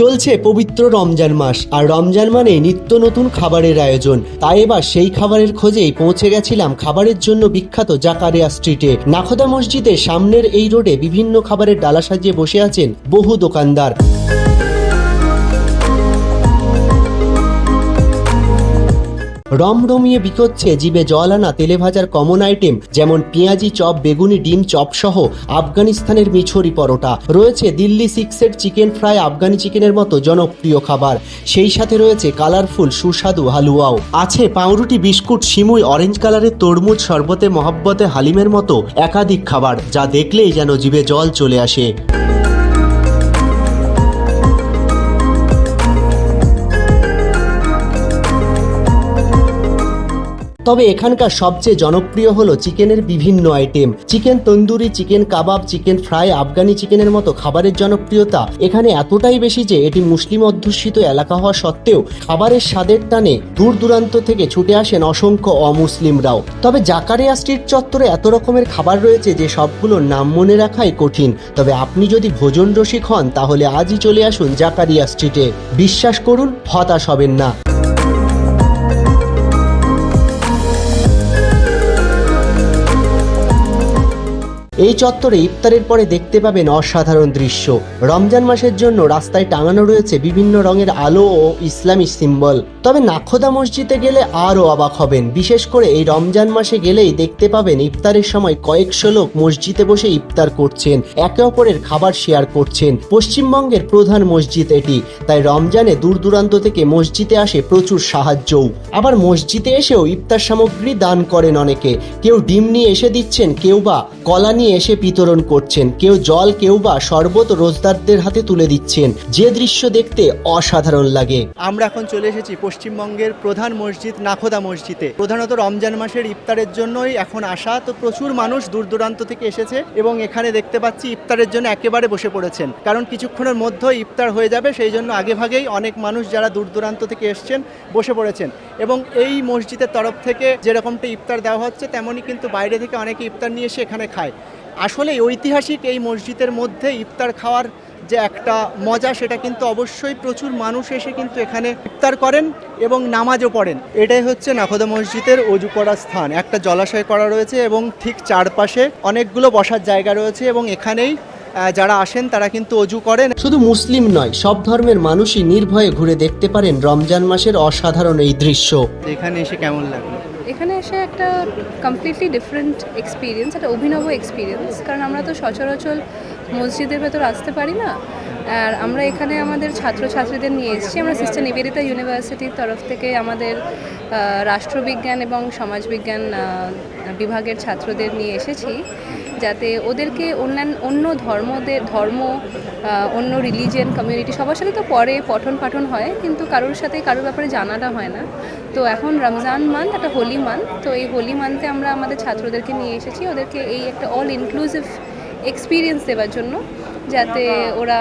চলছে পবিত্র রমজান মাস, আর রমজান মানে নিত্য নতুন খাবারের আয়োজন। তাই এবার সেই খাবারের খোঁজেই পৌঁছে গেছিলাম খাবারের জন্য বিখ্যাত জাকারিয়া স্ট্রিটে। নাখোদা মসজিদের সামনের এই রোডে বিভিন্ন খাবারের ডালা সাজিয়ে বসে আছেন বহু দোকানদার। রমরমিয়ে বিকোচ্ছে জিবে জল আনা তেলে ভাজার কমন আইটেম, যেমন পেঁয়াজি চপ, বেগুনি ডিম চপ সহ আফগানিস্তানের মিছরি পরোটা। রয়েছে দিল্লি সিক্সের চিকেন ফ্রাই আফগানি চিকেনের মতো জনপ্রিয় খাবার। সেই সাথে রয়েছে কালারফুল, সুস্বাদু হালুয়াও। আছে পাউরুটি, বিস্কুট, সিমুই, অরেঞ্জ কালারের তরমুজ, শরবতে মহাব্বতে হালিমের মতো একাধিক খাবার, যা দেখলেই যেন জিভে জল চলে আসে। তবে এখানকার সবচেয়ে জনপ্রিয় হলো চিকেনের বিভিন্ন item. Chicken tandoori, chicken kebab, chicken fry, Afghani চিকেনের মতো খাবারের জনপ্রিয়তা এখানে এতটাই বেশি যে এটি মুসলিম অধ্যুষিত এলাকা হওয়া সত্ত্বেও খাবারের স্বাদের টানে দূর দূরান্ত থেকে ছুটে আসেন অসংখ্য অমুসলিমরাও। তবে জাকারিয়া স্ট্রিট চত্বরে এত রকমের খাবার রয়েছে যে সবগুলোর নাম মনে রাখাই কঠিন। তবে আপনি যদি ভোজন রসিক হন তাহলে আজই চলে আসুন জাকারিয়া স্ট্রিটে। বিশ্বাস করুন, হতাশ হবেন না। এই চত্বরে ইফতারের পরে দেখতে পাবেন অসাধারণ দৃশ্য। রমজান মাসের জন্য রাস্তায় টাঙানো রয়েছে বিভিন্ন রঙের আলো ও ইসলামী সিম্বল। তবে নাখোদা মসজিদে গেলে আরও অবাক হবেন। বিশেষ করে এই রমজান মাসে গেলেই দেখতে পাবেন ইফতারের সময় কয়েকশো লোক মসজিদে বসে ইফতার করছেন, একে অপরের খাবার শেয়ার করছেন। পশ্চিমবঙ্গের প্রধান মসজিদ এটি, তাই রমজানে দূর দূরান্ত থেকে মসজিদে আসে প্রচুর সাহায্যও। আবার মসজিদে এসেও ইফতার সামগ্রী দান করেন অনেকে। কেউ ডিম নিয়ে এসে দিচ্ছেন, কেউ বা কলা নিয়ে এসে বিতরণ করছেন। কেউ জল, কেউ বা শরবত রোজদারদের হাতে তুলে দিচ্ছেন। যে দৃশ্য দেখতে অসাধারণ লাগে। আমরা এখন চলে এসেছি পশ্চিমবঙ্গের প্রধান মসজিদ নাখোদা মসজিদে। প্রধানত রমজান মাসের ইফতারের জন্যই এখন আসা, তো প্রচুর মানুষ দূর দূরান্ত থেকে এসেছে এবং এখানে দেখতে পাচ্ছি ইফতারের জন্য একেবারে বসে পড়েছেন। কারণ কিছুক্ষণের মধ্যেই ইফতার হয়ে যাবে, সেই জন্য আগেভাগেই অনেক মানুষ যারা দূর দূরান্ত থেকে এসছেন বসে পড়েছেন। এবং এই মসজিদের তরফ থেকে যেরকমটা ইফতার দেওয়া হচ্ছে, তেমনই কিন্তু বাইরে থেকে অনেকে ইফতার নিয়ে এসে এখানে খায়। আসলে ঐতিহাসিক এই মসজিদের মধ্যে ইফতার খাওয়ার যে একটা মজা সেটা কিন্তু অবশ্যই প্রচুর মানুষ এসে কিন্তু এখানে ইফতার করেন এবং নামাজও পড়েন। এটাই হচ্ছে নাখোদা মসজিদের অজু করার স্থান। একটা জলাশয় করা রয়েছে এবং ঠিক চারপাশে অনেকগুলো বসার জায়গা রয়েছে এবং এখানেই যারা আসেন তারা কিন্তু অজু করেন। শুধু মুসলিম নয় সব ধর্মের মানুষই নির্ভয়ে ঘুরে দেখতে পারেন রমজান মাসের অসাধারণ এই দৃশ্য। এখানে এসে কেমন লাগল? এখানে এসে একটা কমপ্লিটলি ডিফারেন্ট এক্সপিরিয়েন্স একটা অভিনব এক্সপিরিয়েন্স কারণ আমরা তো সচরাচর মসজিদের ভেতর আসতে পারি না। আর আমরা এখানে আমাদের ছাত্রছাত্রীদের নিয়ে এসেছি। আমরা সিস্টার নিবেদিতা ইউনিভার্সিটির তরফ থেকে আমাদের রাষ্ট্রবিজ্ঞান এবং সমাজবিজ্ঞান বিভাগের ছাত্রদের নিয়ে এসেছি। যাতে ওদেরকে অন্যান্য, অন্য ধর্মদের, ধর্ম অন্য রিলিজিয়ান কমিউনিটি সবার সাথে তো পরে পঠন পাঠন হয়, কিন্তু কারোর সাথে কারোর ব্যাপারে জানাটা হয় না। তো এখন রমজান মান্থ একটা হোলি মান্থ তো এই হোলি মান্থে আমরা আমাদের ছাত্রদেরকে নিয়ে এসেছি, ওদেরকে এই একটা অল ইনক্লুসিভ এক্সপিরিয়েন্স দেওয়ার জন্য, যাতে ওরা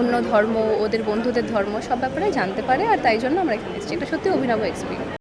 অন্য ধর্ম, ওদের বন্ধুদের ধর্ম সব ব্যাপারে জানতে পারে, আর তাই জন্য আমরা এখানে এসেছি। এটা সত্যি অভিনব এক্সপিরিয়েন্স